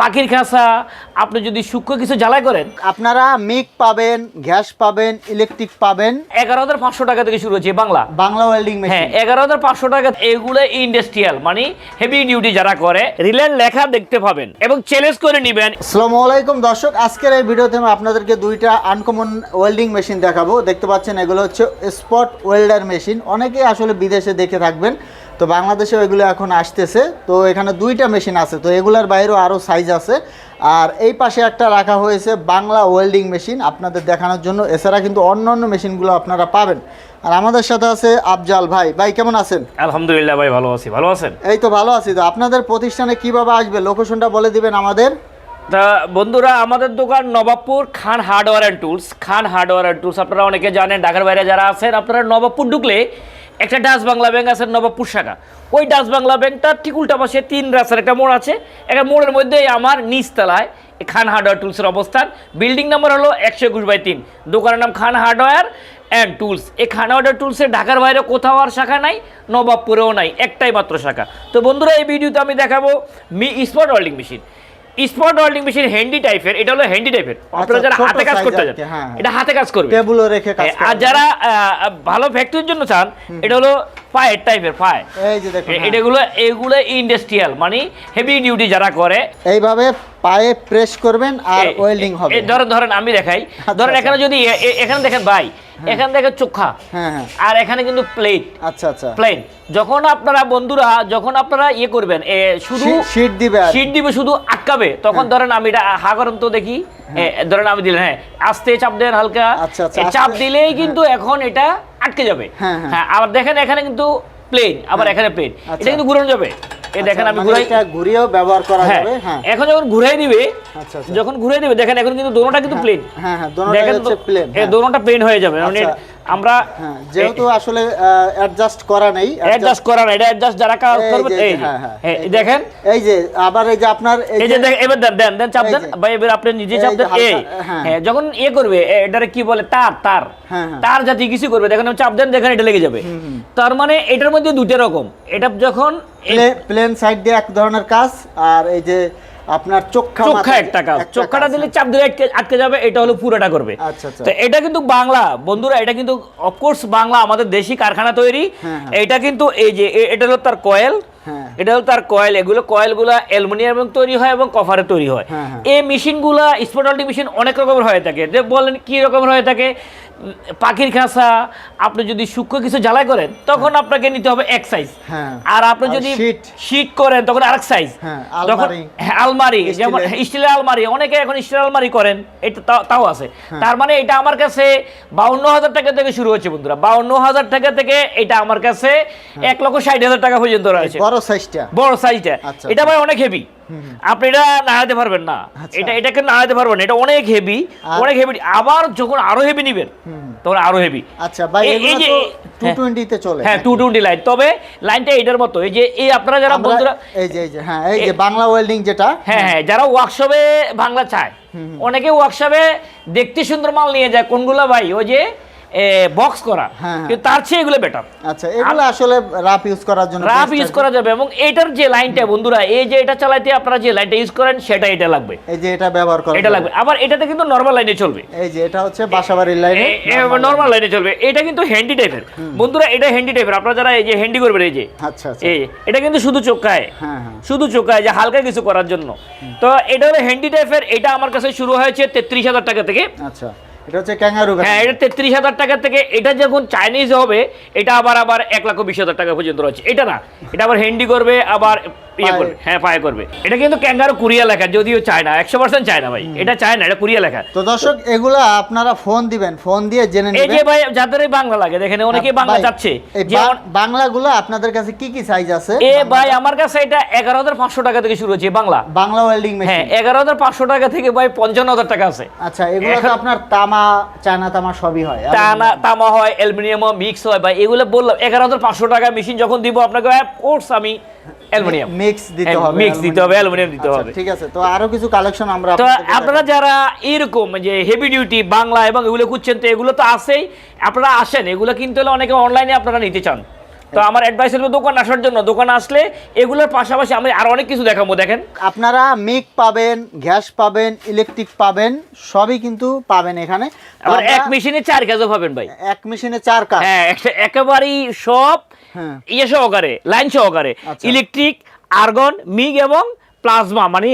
পাখির খাঁচা আপনি যদি সূক্ষ্ম কিছু জ্বালাই করেন আপনারা মিক পাবেন গ্যাস পাবেন ইলেকট্রিক পাবেন। এগারো হাজার পাঁচশো টাকা থেকে শুরু হচ্ছে বাংলা। বাংলা ওয়েল্ডিং হ্যাঁ এগারো হাজার পাঁচশো টাকা এগুলো ইন্ডাস্ট্রিয়াল মানে হেভি ডিউটি যারা করে রিলের লেখা দেখতে পাবেন এবং চ্যালেঞ্জ করে নেবেন। আসসালামু আলাইকুম দর্শক আজকের এই ভিডিওতে আমি আপনাদেরকে দুইটা আনকমন ওয়েল্ডিং মেশিন দেখাবো। দেখতে পাচ্ছেন এগুলো হচ্ছে স্পট ওয়েল্ডার মেশিন অনেকেই আসলে বিদেশে দেখে থাকবেন। তো বাংলাদেশে এগুলো এখন আসতেছে। তো এখানে দুইটা মেশিন আছে। তো এগুলার বাইরেও আরও সাইজ আছে। আর এই পাশে একটা রাখা হয়েছে বাংলা ওয়েল্ডিং মেশিন আপনাদের দেখানোর জন্য। এছাড়া কিন্তু অন্য অন্য মেশিনগুলো আপনারা পাবেন। আর আমাদের সাথে আছে আফজাল ভাই। ভাই কেমন আছেন? আলহামদুলিল্লাহ ভাই ভালো আছি। ভালো আছেন? এই তো ভালো আছি তো। আপনাদের প্রতিষ্ঠানে কীভাবে আসবে? লোকেশনটা বলে দিবেন আমাদের। তা বন্ধুরা আমাদের দোকান Nawabpur Khan hardware and tools. Khan hardware and tools আপনারা অনেকে জানেন ঢাকার বাইরে যারা আছেন আপনারা নবাবপুর ঢুকলে একটা ডাচ বাংলা ব্যাংক আছে নবাবপুর শাখা ওই ডাচ বাংলা ব্যাংকটার ঠিক উল্টা পাশে তিন রাস্তার একটা মোড় আছে। একটা মোড়ের মধ্যে আমার নিচতলায় খান হার্ডওয়্যার টুলসের অবস্থান। বিল্ডিং নাম্বার হলো একশো একুশ বাই তিন। দোকানের নাম খান হার্ডওয়্যার অ্যান্ড টুলস। এই খান হার্ডওয়্যার টুলসের ঢাকার বাইরে কোথাও আর শাখা নাই, নবাবপুরেও নাই, একটাই মাত্র শাখা। তো বন্ধুরা, এই ভিডিওতে আমি দেখাবো me spot welding machine. Spot welding machine handy টাইপের এটা হলো হ্যান্ডি টাইপের আপনারা যারা হাতে কাজ করতে চান হ্যাঁ, হ্যাঁ। এটা হাতে কাজ করবে। টেবুলও রেখে কাজ আর যারা ভালো ফ্যাক্টরির জন্য চান এটা হলো ফায়ার টাইপের পায়। এই যে দেখুন হ্যাঁ। এটাগুলো এগুলো ইন্ডাস্ট্রিয়াল মানে হেভি ডিউটি যারা করে এইভাবে পায়ে প্রেস করবেন আর ওয়েল্ডিং হবে। ধরেন ধরেন আমি দেখাই। ধরেন আচ্ছা। এখানে যদি এখানে দেখেন ভাই এখানে দেখেন চোখা। হ্যাঁ হ্যাঁ। আর এখানে কিন্তু প্লেট আচ্ছা আচ্ছা। প্লেন যখন আপনারা বন্ধুরা যখন আপনারা ইয়ে করবেন শুধু শীট দিবে শীট দিবে শুধু আটকাবে তখন ধরেন আমি এটা হা করেন তো দেখি ধরেন আমি দিলেন হ্যাঁ আস্তে চাপ দেন হালকা। আচ্ছা, আচ্ছা, চাপ দিলেই কিন্তু এখন এটা আটকে যাবে। হ্যাঁ, হ্যাঁ। হ্যাঁ আবার দেখেন এখানে কিন্তু প্লেন আবার এখানে প্লেন আচ্ছা। এটা কিন্তু ঘুরানো যাবে। এই দেখেন আচ্ছা, আমি মানে ঘুরাই এটা ঘুরিয়েও ব্যবহার করা হ্যাঁ যাবে হ্যাঁ এখন যখন ঘুরাই দিবে আচ্ছা, আচ্ছা। যখন ঘুরাই দিবে দেখেন এখন কিন্তু দোনোটা কিন্তু প্লেন হ্যাঁ হ্যাঁ দোনোটা হচ্ছে প্লেন হ্যাঁ দোনোটা প্লেন হয়ে যাবে মানে আচ্ছা। আমরা হ্যাঁ যেহেতু আসলে অ্যাডজাস্ট করা নেই অ্যাডজাস্ট করা এটা অ্যাডজাস্ট যারা কাজ করবে এই হ্যাঁ, হ্যাঁ। দেখেন এই যে আবার এই যে আপনার এই যে দেখেন এবার দেন দেন চাপ দেন ভাই এবার আপনি নিজে চাপ দেন এই হ্যাঁ। যখন ইয়ে করবে এটারে কি বলে তার তার। তার জাতীয় কিছু করবে দেখেন চাপ দেন দেখেন এটা লেগে যাবে তার মানে এটার মধ্যে দুটো রকম এটা যখন প্লেন সাইড দিয়ে এক ধরনের কাজ আর এই যে আপনার চোখা চোখা একটা কাজ চোখাটা দিলে। চাপ দিলে আটকে- আটকে যাবে এটা হলো পুরোটা করবে আচ্ছা, আচ্ছা। তো এটা কিন্তু বাংলা বন্ধুরা এটা কিন্তু অফকোর্স বাংলা আমাদের দেশি কারখানা তৈরি হ্যাঁ, হ্যাঁ। এটা কিন্তু এই যে এটা হলো তার কয়েল হ্যাঁ। এটা হলো তার কয়েল এগুলো কয়েলগুলো অ্যালুমিনিয়াম তৈরি হয় এবং কভারে তৈরি হয়। এই মেশিনগুলো স্পোর্টালটি মেশিন অনেক রকমের হয়ে থাকে যে বলেন কি রকমের হয়ে থাকে পাখির খাঁচা আপনি যদি সূক্ষ্ম কিছু জ্বালাই করেন তখন আপনাকে নিতে হবে এক সাইজ হ্যাঁ। আর আপনি যদি? শীট করেন তখন আরেক সাইজ হ্যাঁ, যখন আলমারি। হ্যাঁ, যেমন স্টিলের। আলমারি অনেকে এখন স্টিলের আলমারি করেন এটা তাও- আছে হ্যাঁ। তার মানে এটা আমার কাছে বাউন্ন হাজার টাকা থেকে শুরু হচ্ছে বন্ধুরা বাউন্ন হাজার টাকা থেকে এটা আমার কাছে হ্যাঁ। এক লক্ষ ষাট হাজার টাকা পর্যন্ত রয়েছে বড় সাইজটা বড় সাইজটা আচ্ছা, এটা ভাই অনেক হেভি আপনি এটা নাড়াতে পারবেন না। আচ্ছা। এটা এটাকে নাড়াতে পারবেন এটা অনেক হেভি অনেক হেভি আবার যখন আরও হেভি নিবেন তখন আরও হেভি আচ্ছা ভাই এই- যে- তো টু হ্যাঁ। চলে। হ্যাঁ লাইন তবে লাইনটা এটার মতো। এই যে এই আপনারা যারা আমরা- বন্ধুরা এই যে এই যে হ্যাঁ এই যে বাংলা ওয়েল্ডিং যেটা হ্যাঁ হ্যাঁ। যারা ওয়ার্কশপে বাংলা চায় অনেকে ওয়ার্কশপে দেখতে সুন্দর মাল নিয়ে যায়। কোনগুলা ভাই? ওই যে বক্স করা। হ্যাঁ। কিন্তু তার চেয়ে এগুলো বেটার আচ্ছা এগুলো আসলে রাফ ইউজ করার জন্য রাফ ইউজ করা যাবে এবং এটার যে লাইনটা বন্ধুরা এই যে এটা চালাইতে আপনারা যে লাইনটা ইউজ করেন সেটা এটা লাগবে। এই যে এটা ব্যবহার করা এটা লাগবে। আবার এটাতে কিন্তু নর্মাল লাইনে চলবে। এই যে এটা হচ্ছে বাসাবাড়ির লাইনে নর্মাল লাইনে চলবে। এটা কিন্তু হ্যান্ডি টাইপের বন্ধুরা এটা হ্যান্ডি টাইপের আপনারা যারা এই যে হ্যান্ডি করবেন এই যে আচ্ছা আচ্ছা। এই এটা কিন্তু শুধু চোখায় হ্যাঁ হ্যাঁ। শুধু চোখায় যে হালকা কিছু করার জন্য। তো এটা হলো হ্যান্ডি টাইপের এটা আমার কাছে শুরু হয়েছে তেত্রিশ হাজার টাকা থেকে। আচ্ছা। এটা হচ্ছে হ্যাঁ এটা হাজার থেকে, এটা যখন চাইনিজ হবে, এটা আবার আবার এক লাখ বিশ হাজার টাকা পর্যন্ত রয়েছে। এটা না, এটা আবার হ্যান্ডি করবে, আবার ইয়ে করবে হ্যাঁ পায়ে করবে। এটা কিন্তু ক্যাঙ্গারু কুরিয়া লেখা যদিও চায় না একশো পার্সেন্ট চায় না ভাই এটা চায় না এটা কুরিয়া লেখা। তো দর্শক এগুলা আপনারা ফোন দিবেন ফোন দিয়ে জেনে এই যে ভাই যাদের বাংলা লাগে দেখেন অনেকেই বাংলা চাচ্ছে। বাংলাগুলো আপনাদের কাছে কি কি সাইজ আছে? এ ভাই আমার কাছে এটা এগারো হাজার পাঁচশো টাকা থেকে শুরু হচ্ছে বাংলা। বাংলা ওয়েল্ডিং হ্যাঁ এগারো হাজার পাঁচশো টাকা থেকে ভাই পঞ্চান্ন হাজার টাকা আছে। আচ্ছা এগুলো তো আপনার তামা চায়না তামা সবই হয়। টানা তামা হয় অ্যালুমিনিয়াম মিক্স হয় ভাই এগুলো বললাম এগারো হাজার পাঁচশো টাকা মেশিন যখন দিব আপনাকে কোর্স আমি অ্যালুমিনিয়াম মিক্স দিতে হবে মিক্স দিতে হবে, অ্যালুমিনিয়াম দিতে আচ্ছা, হবে। ঠিক আছে তো আরও কিছু কালেকশন আমরা তো আপনারা যারা এরকম যে হেভি ডিউটি বাংলা এবং এগুলো খুঁজছেন তো এগুলো তো আছেই। আপনারা আসেন এগুলো কিন্তু হলে অনেকে অনলাইনে আপনারা নিতে চান। তো আমার অ্যাডভাইস হবে দোকান আসার জন্য দোকান আসলে এগুলোর পাশাপাশি আমি আর অনেক কিছু দেখাবো দেখেন। আপনারা মিক পাবেন গ্যাস পাবেন ইলেকট্রিক পাবেন সবই কিন্তু পাবেন এখানে। তো আবার এক মেশিনে চার কাজও পাবেন ভাই। এক মেশিনে চার কাজ হ্যাঁ একটা- একেবারেই সব হ্যাঁ। ইয়ে সহকারে লাইন সহকারে। ইলেকট্রিক আর্গন মিগ এবং প্লাজমা মানে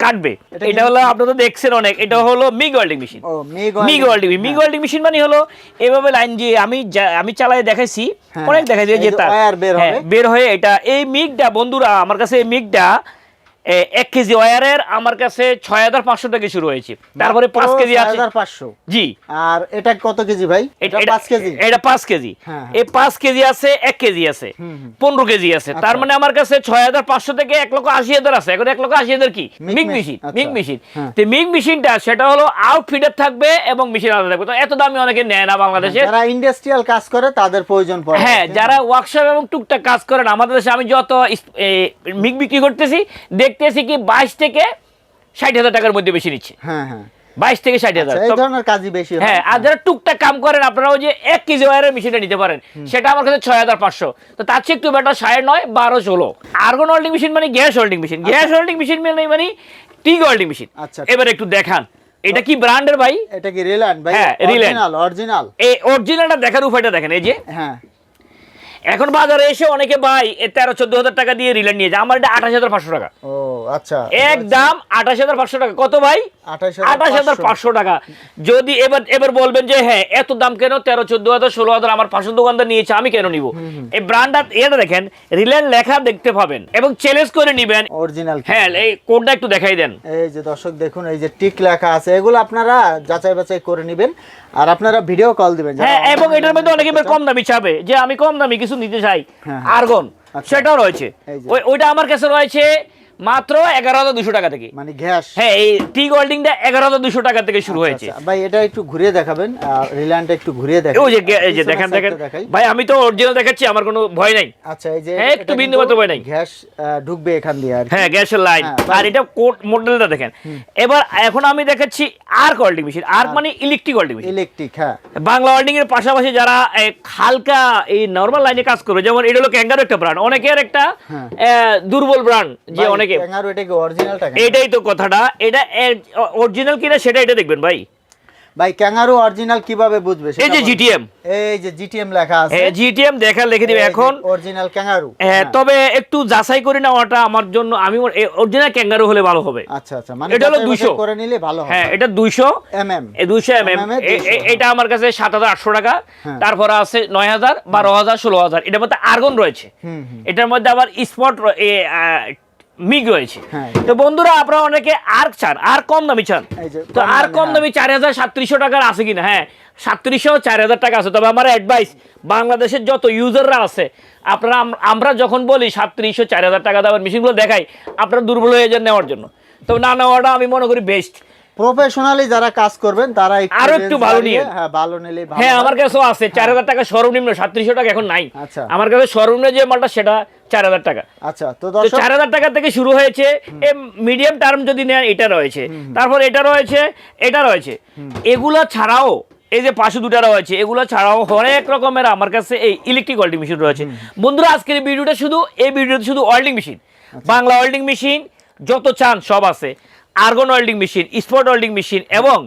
কাটবে। এটা হলো আপনারা তো দেখছেন অনেক এটা হলো মিগ ওয়েল্ডিং মেশিন। ও MIG welding MIG welding machine মানে হলো এভাবে লাইন দিয়ে আমি আমি চালাই দেখাইছি হ্যাঁ, অনেক দেখাইছি যে তার বের হ্যাঁ, হয়ে এটা এই মিগটা বন্ধুরা আমার কাছে এই মিগটা এক কেজি ওয়ারের আমার কাছে ছয় হাজার পাঁচশো থেকে শুরু হয়েছে। তারপরে পাঁচ কেজি আছে। পাঁচশো। জি। আর এটা কত কেজি ভাই? এটা পাঁচ কেজি? এটা পাঁচ কেজি। হ্যাঁ, এই পাঁচ কেজি আছে এক কেজি আছে। পনেরো কেজি আছে। তার আচ্ছা। মানে আমার কাছে ছয় হাজার পাঁচশো থেকে এক লক্ষ আশি হাজার আছে। এখন এক লক্ষ আশি হাজার কি? মিগ মেশিন, আচ্ছা। MIG machine. হ্যাঁ। তো মিগ মেশিনটা সেটা হলো আউটফিটার থাকবে এবং মেশিন আলাদা থাকবে। তো এত দামি অনেকে নেয় না বাংলাদেশে। যারা ইন্ডাস্ট্রিয়াল কাজ করে তাদের প্রয়োজন পড়ে। হ্যাঁ যারা ওয়ার্কশপ এবং টুকটাক কাজ করেন আমাদের দেশে আমি যত মিগ বিক্রি করতেছি দেখতেছি কি বাইশ থেকে ষাট হাজার টাকার মধ্যে বেশি নিচ্ছে। হ্যাঁ হ্যাঁ। বাইশ থেকে ষাট হাজার। আচ্ছা, এই ধরনের কাজই বেশি হ্যাঁ আর যারা টুকটাক কাম করেন আপনারা ওই যে এক কেজি ওয়ারের মেশিনটা নিতে পারেন। সেটা আমার কাছে ছয় হাজার পাঁচশো। তো তার চেয়ে একটু বেটার সাড়ে নয় বারো ষোলো। আর্গন হোল্ডিং মেশিন মানে gas holding machine gas holding machine মানে মানে টিগ হোল্ডিং মেশিন আচ্ছা। এবার একটু দেখান। এটা কি ব্র্যান্ডের ভাই? এটা কি রিল্যান্ড ভাই হ্যাঁ, Reliant। অরিজিনাল অরিজিনাল এই অরিজিনালটা দেখার উপায়টা দেখেন এই যে। হ্যাঁ। এখন বাজারে এসে অনেকে ভাই তেরো, চোদ্দ হাজার টাকা দিয়ে রিলার নিয়ে যায়। আমার এটা আঠাশ হাজার পাঁচশো টাকা। ও। আচ্ছা। একদম আঠাশ হাজার পাঁচশো টাকা। কত ভাই? আঠাশ হাজার পাঁচশো। টাকা। যদি এবার এবার বলবেন যে হ্যাঁ এত দাম কেন? তেরো চোদ্দ হাজার ষোলো হাজার আমার পাঁচশো দোকানদার নিয়েছে আমি কেন নিব? এই ব্র্যান্ডটা এটা দেখেন রিলায়েন্স লেখা দেখতে পাবেন এবং চ্যালেঞ্জ করে নিবেন। অরিজিনাল হ্যাঁ এই কোডটা একটু দেখাই দেন। এই যে দর্শক দেখুন এই যে টিক লেখা আছে এগুলো আপনারা যাচাই বাছাই করে নেবেন। আর আপনারা ভিডিও কল দিবেন হ্যাঁ এবং এটার মধ্যে অনেকে কম দামি চাবে যে আমি কম দামি কিছু নিতে চাই। হ্যাঁ, হ্যাঁ। আর্গন আচ্ছা। সেটাও রয়েছে। ওইটা আমার কাছে রয়েছে মাত্র এগারো হাজার দুশো টাকা থেকে। মানে গ্যাস। হ্যাঁ এই টি গোল্ডিংটা এগারো হাজার দুশো টাকা থেকে শুরু হয়েছে। আচ্ছা, ভাই এটা একটু ঘুরিয়ে দেখাবেন আর একটু ঘুরিয়ে দেখাবেন। ওই যে এই যে দেখেন দেখেন। ভাই আমি তো অরিজিনাল দেখাচ্ছি আমার কোনো ভয় নাই। আচ্ছা এই যে হ্যাঁ, একটু এটা বিন্দুমাত্র কিন্তু ভয় নাই। গ্যাস ঢুকবে এখান দিয়ে আর। হ্যাঁ গ্যাসের লাইন হ্যাঁ, আর এটা কোড মডেলটা দেখেন। এবার এখন আমি দেখাচ্ছি আর্ক ওয়েল্ডিং মেশিন আর্ক মানে ইলেকট্রিক ওয়েল্ডিং মেশিন ইলেকট্রিক হ্যাঁ। বাংলা ওয়েল্ডিং এর পাশাপাশি যারা হালকা এই নরমাল লাইনে কাজ করে যেমন এটা হলো ক্যাঙ্গারো একটা ব্র্যান্ড অনেকের একটা হ্যাঁ। দুর্বল ব্র্যান্ড যে ভাই, ক্যাঙ্গারু এটা কি এটাই তো কথাটা। এটা অরিজিনাল কিনা সেটা এটা দেখবেন ভাই। ভাই ক্যাঙ্গারু অরিজিনাল কীভাবে বুঝবে এই যে জিটিএম এই যে জিটিএম লেখা আছে। জিটিএম দেখা লিখে দিবে এখন। অরিজিনাল ক্যাঙ্গারু হ্যাঁ, তবে একটু যাচাই করে নেওয়াটা আমার জন্য আমি অরিজিনাল ক্যাঙ্গারু হলে ভালো হবে। আচ্ছা আচ্ছা মানে এটা হলো 200 করে নিলে ভালো হবে। হ্যাঁ এটা দুইশো। এমএম। এই দুইশো এম এম MM এ 200 এটা আমার কাছে সাত হাজার আটশো টাকা। হ্যাঁ। তারপরে আছে নয় হাজার বারো হাজার ষোলো হাজার। এটার মধ্যে আর্গন রয়েছে। এটার মধ্যে আবার স্পট মিগ রয়েছে হ্যাঁ। তো বন্ধুরা আপনারা অনেকে আর চান আর কম দামি চান। তো আর কম হ্যাঁ। দামি চার হাজার সাতত্রিশশো টাকার আছে কিনা? হ্যাঁ সাতত্রিশশো চার হাজার টাকা আছে। তবে আমার অ্যাডভাইস বাংলাদেশের যত ইউজাররা আছে আপনারা আমরা যখন বলি সাতত্রিশশো চার হাজার টাকা দামের মেশিনগুলো দেখাই আপনারা দুর্বল হয়ে যান নেওয়ার জন্য। তো না নেওয়াটা আমি মনে করি বেস্ট প্রফেশনালি যারা কাজ করবেন তারা আরও একটু ভালো নিয়ে। হ্যাঁ ভালো নিলে হ্যাঁ আমার কাছেও আছে চার হাজার টাকা সর্বনিম্ন সাতত্রিশশো টাকা এখন নাই। আচ্ছা। আমার কাছে সর্বনিম্ন যে মালটা সেটা চার হাজার টাকা। আচ্ছা তো চার হাজার টাকা থেকে শুরু হয়েছে মিডিয়াম টার্ম যদি নেন এটা রয়েছে। তারপর এটা রয়েছে এটা রয়েছে। এগুলা ছাড়াও এই যে পাশে দুটা রয়েছে এগুলো ছাড়াও অনেক রকমের আমার কাছে এই ইলেকট্রিক ওয়েল্ডিং মেশিন রয়েছে। বন্ধুরা আজকের ভিডিওটা শুধু এই ভিডিওতে শুধু welding machine Bangla welding machine যত চান সব আছে। Argon welding machine spot welding machine এবং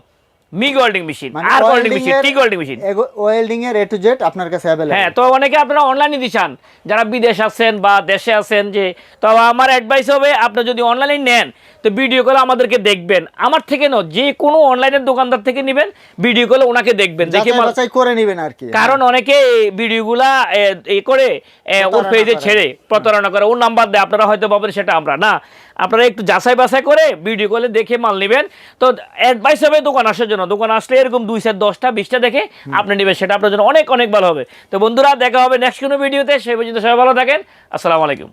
মিগ ওয়েল্ডিং মেশিন আর welding machine TIG welding machine welding এর এ টু জেড আপনার কাছে অ্যাভেলেবল হ্যাঁ তো অনেকে আপনারা অনলাইনে দিতে চান। যারা বিদেশ আছেন বা দেশে আছেন যে তো আমার অ্যাডভাইস হবে আপনি যদি অনলাইনে নেন তো ভিডিও কলে আমাদেরকে দেখবেন। আমার থেকে ন যে কোনো অনলাইনের দোকানদার থেকে নেবেন ভিডিও কলে ওনাকে দেখবেন। দেখে যাচাই করে নেবেন আর কি। কারণ অনেকে এই ভিডিওগুলা এ, করে ওর পেজে ছেড়ে প্রতারণা করে। ওর নাম্বার দেয় আপনারা হয়তো পাবেন সেটা আমরা না। আপনারা একটু যাচাই বাছাই করে ভিডিও কলে দেখে মাল নেবেন। তো অ্যাডভাইস হবে দোকান আসার জন্য। দোকান আসলে এরকম দুই চার দশটা বিশটা দেখে আপনি নেবেন। সেটা আপনার জন্য অনেক অনেক ভালো হবে। তো বন্ধুরা দেখা হবে নেক্সট কোনো ভিডিওতে সেই পর্যন্ত সবাই ভালো থাকেন। আসসালামু আলাইকুম।